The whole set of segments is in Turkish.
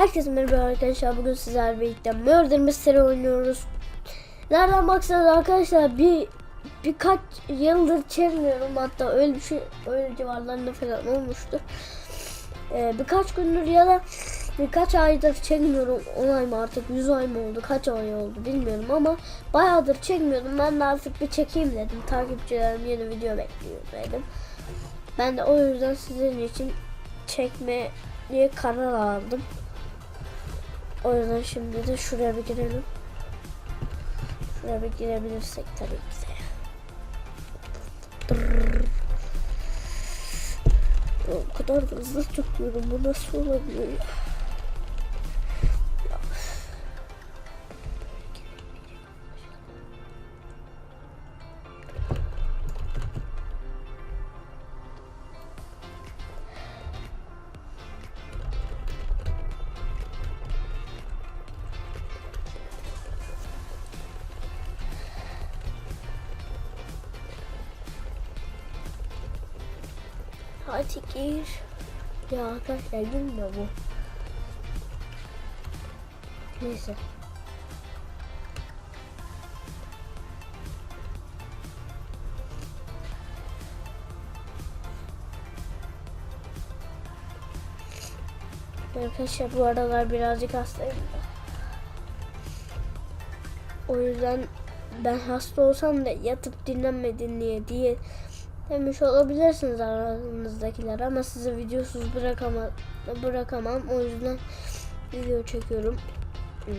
Herkese merhaba arkadaşlar. Bugün sizlerle birlikte Murder Mystery oynuyoruz. Nereden baksanız arkadaşlar bir birkaç yıldır çekmiyorum. Hatta öyle bir şey öyle civarlarında falan olmuştu. Ee, birkaç gündür ya da birkaç aydır çekmiyorum. 10 ay mı artık 100 ay mı oldu kaç ay oldu bilmiyorum ama bayağıdır çekmiyordum. Ben de artık bir çekeyim dedim. Takipçilerim yeni video bekliyor dedim. Ben de o yüzden sizin için çekmeye karar aldım. O yüzden şimdi de şuraya bir girelim. Şuraya bir girebilirsek tabii ki de. O kadar da hızlı çıkıyorum. Bu nasıl olabiliyor? Ya. Hadi gir. Ya arkadaşlar girmiyor bu. Neyse. Arkadaşlar bu aralar birazcık hastayım. O yüzden ben hasta olsam da yatıp dinlenmedin diye diye demiş olabilirsiniz aranızdakiler ama sizi videosuz bırakamam, bırakamam. O yüzden video çekiyorum. Hmm.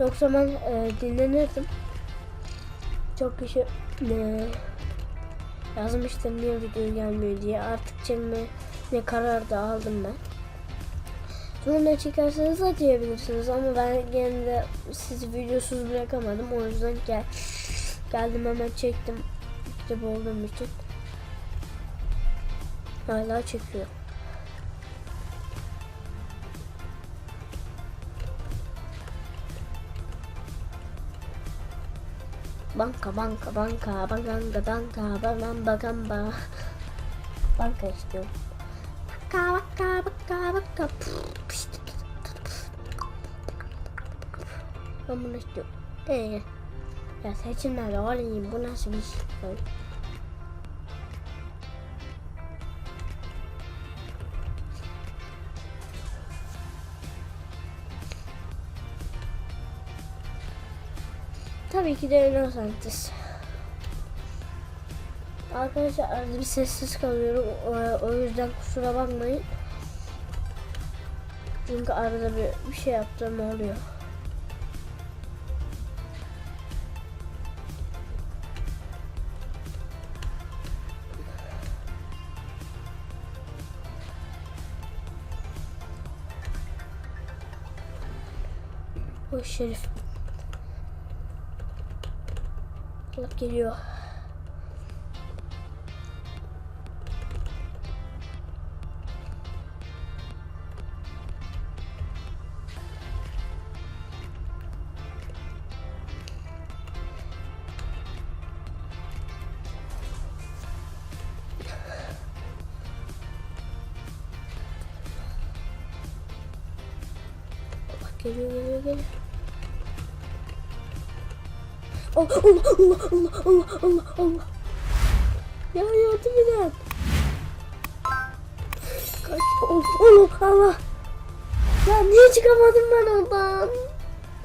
Yoksa ben e, dinlenirdim. Çok kişi e, yazmıştır niye video gelmiyor diye. Artık çekmeye karar da aldım ben. Sonra çıkarsanız da diyebilirsiniz ama ben gene de sizi videosuz bırakamadım. O yüzden gel geldim hemen çektim kitap olduğum için hala çekiyor. Banka banka banka banka banka banka banka banka istiyorum. Banka banka banka banka Ben bunu istiyorum. Ee, ya seçimler alayım bu nasıl bir şey? Tabii ki de Innocentes. Arkadaşlar arada bir sessiz kalıyorum. O yüzden kusura bakmayın. Çünkü arada bir, bir şey yaptığım oluyor. O şerif. Allah geliyor. Allah geliyor geliyor geliyor. Oh, Allah Allah Allah Allah Allah Allah. Ya yardım edin. Kaç Allah Allah Allah. Ya niye çıkamadım ben oradan?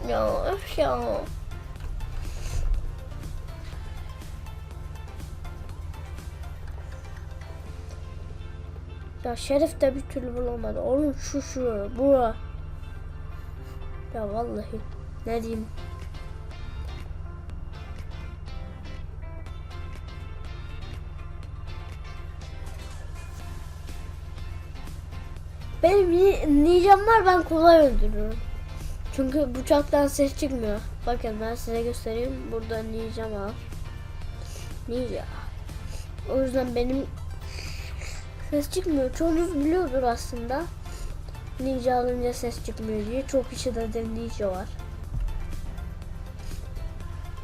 Ya öf ya. Ya Şerif de bir türlü bulamadı. Oğlum şu şu bura. Ya vallahi ne diyeyim. Benim ni- ninjam var ben kolay öldürüyorum. Çünkü bıçaktan ses çıkmıyor. Bakın ben size göstereyim. Burada ninja var. Ninja. O yüzden benim ses çıkmıyor. Çoğunuz biliyordur aslında. Ninja alınca ses çıkmıyor diye. Çok kişide de ninja var.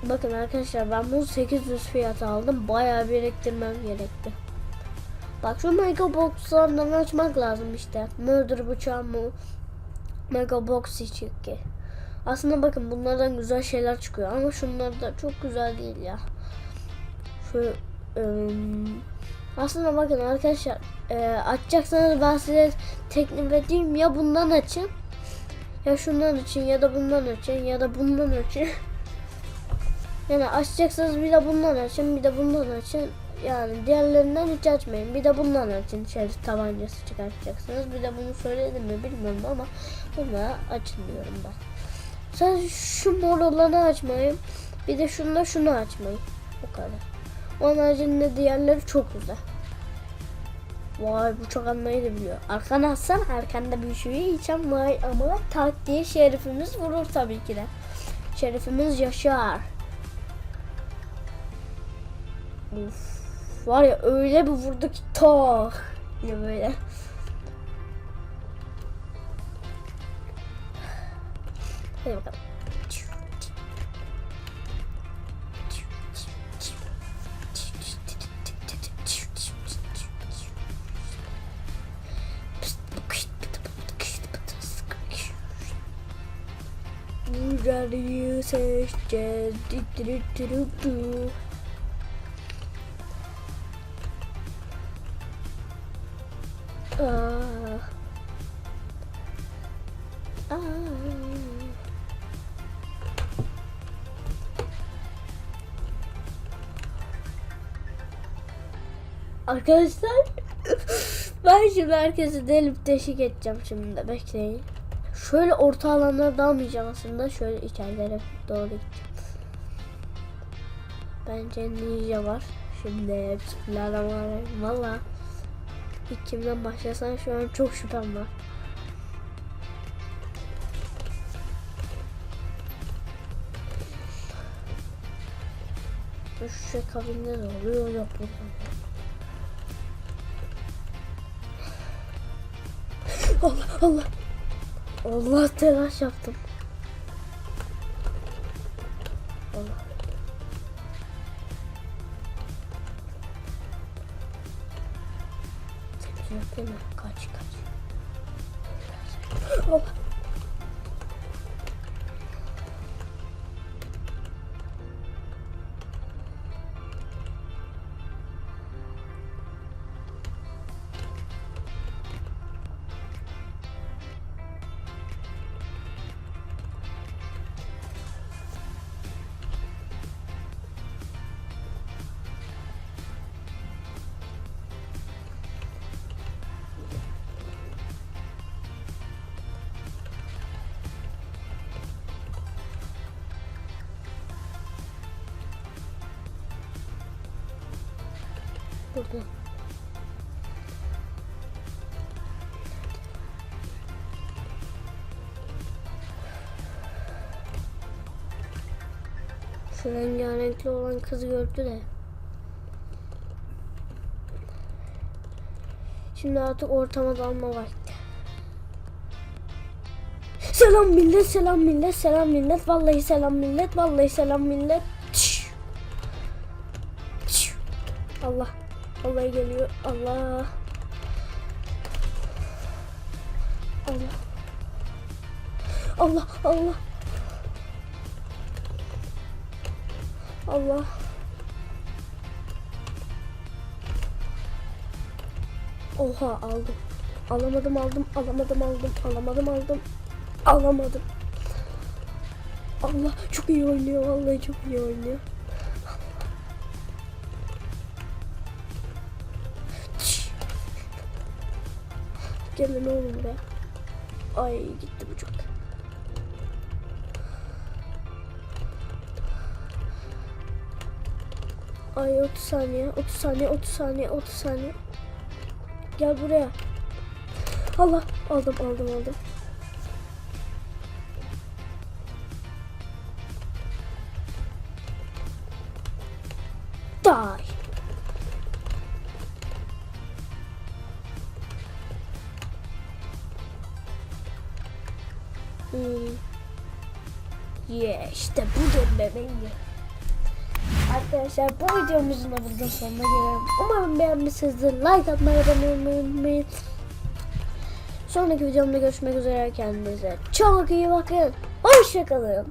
Bakın arkadaşlar ben bunu 800 fiyata aldım. Bayağı biriktirmem gerekti. Bak şu mega boxlardan açmak lazım işte. Murder bıçağı mı? Mega Box çıktı. Aslında bakın bunlardan güzel şeyler çıkıyor ama şunlar da çok güzel değil ya. Şu ım, aslında bakın arkadaşlar e, açacaksanız ben size teklif edeyim ya bundan açın ya şundan açın ya da bundan açın ya da bundan açın. Yani açacaksanız bir de bundan açın bir de bundan açın. Yani diğerlerinden hiç açmayın. Bir de bundan açın. Şerif tabancası çıkartacaksınız. Bir de bunu söyledim mi bilmiyorum ama bunları açın diyorum ben. Sadece şu mor olanı açmayın. Bir de şunu şunu açmayın. O kadar. Onun haricinde diğerleri çok güzel. Vay bu çok anlayı da biliyor. Arkana atsan arkanda bir şey yiyeceğim vay ama tak diye şerifimiz vurur tabii ki de. Şerifimiz yaşar. Uf, var ya öyle bir vurdu ki tak diye böyle. Hadi bakalım. Radyoyu seçeceğiz. Arkadaşlar ben şimdi herkesi delip deşik edeceğim şimdi de bekleyin. Şöyle orta alanlara dalmayacağım aslında. Şöyle içerilere doğru gideceğim. Bence ninja var. Şimdi bismillahirrahmanirrahim. Valla ilk kimden başlasan şu an çok şüphem var. Şu şey kabinde ne oluyor? Yok burada. Allah Allah. Allah telaş yaptım. Allah. Yok değil? Kaç kaç. Allah. Burada. Şu rengarenkli olan kızı gördü de. Şimdi artık ortama dalma vakti. Selam millet, selam millet, selam millet. Vallahi selam millet, vallahi selam millet. Allah. Vallahi geliyor. Allah. Allah. Allah Allah. Allah. Oha aldım. Alamadım aldım. Alamadım aldım. Alamadım aldım. Alamadım. Allah çok iyi oynuyor. Vallahi çok iyi oynuyor. Gelin oğlum be. Ay gitti bu çok. Ay 30 saniye, 30 saniye, 30 saniye, 30 saniye. Gel buraya. Allah aldım aldım aldım. Die. Yeah, işte budur bebeğim. Arkadaşlar bu videomuzun da burada sonuna gelelim. Umarım beğenmişsinizdir. Like atmayı, abone unutmayın. Sonraki videomda görüşmek üzere kendinize. Çok iyi bakın. Hoşçakalın.